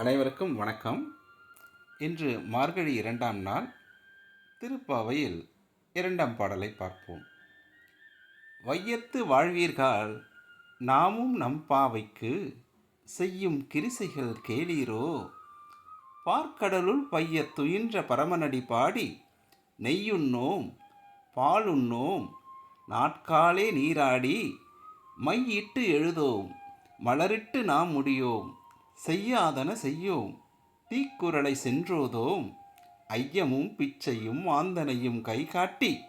அனைவருக்கும் வணக்கம். இன்று மார்கழி இரண்டாம் நாள் திருப்பாவையில் இரண்டாம் பாடலை பார்ப்போம். வையத்து வாழ்வீர்கள் நாமும் நம் பாவைக்கு செய்யும் கிரிசைகள் கேளீரோ? பார்க்கடலுள் பைய துயின்ற பரமனடி பாடி நெய்யுண்ணோம் பாலுண்ணோம் நாட்காலே நீராடி மையிட்டு எழுதோம் மலரிட்டு நாம் முடியோம். செய்யாதன செய்யோம். தீக்குறளை சென்றோதோம். ஐயமும் பிச்சையும் ஆந்தனையும் கை காட்டி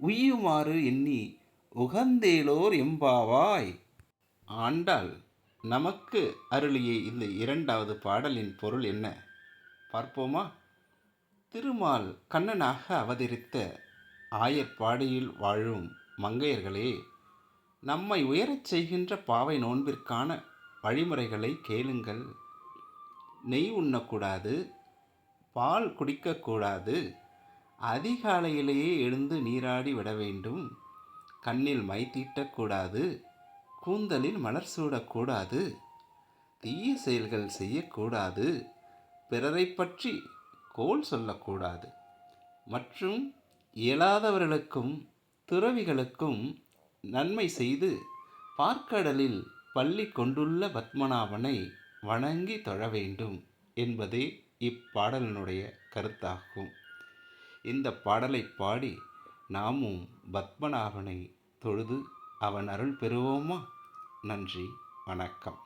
உய்யுமாறு எண்ணி உகந்தேலோர் எம்பாவாய்? ஆண்டாள் நமக்கு அருளிய இந்த இரண்டாவது பாடலின் பொருள் என்ன? பார்ப்போமா? திருமால் கண்ணனாக அவதரித்த ஆயர்பாடியில் வாழும் மங்கையர்களே நம்மை உயரச் செய்கின்ற பாவை நோன்பிற்கான வழிமுறைகளை கேளுங்கள். நெய் உண்ணக்கூடாது. பால் குடிக்கக்கூடாது. அதிகாலையிலேயே எழுந்து நீராடி விட வேண்டும். கண்ணில் மை தீட்டக்கூடாது. கூந்தலில் மலர் சூடக்கூடாது. தீய செயல்கள் செய்யக்கூடாது. பிறரை பற்றி கோல் சொல்லக்கூடாது. மற்றும் இயலாதவர்களுக்கும் துறவிகளுக்கும் நன்மை செய்து பார்க்கடலில் பள்ளி கொண்டுள்ள பத்மநாபனை வணங்கி தொழ வேண்டும் என்பதே இப்பாடலினுடைய கருத்தாகும். இந்த பாடலை பாடி நாமும் பத்மநாபனை தொழுது அவன் அருள் பெறுவோமா? நன்றி வணக்கம்.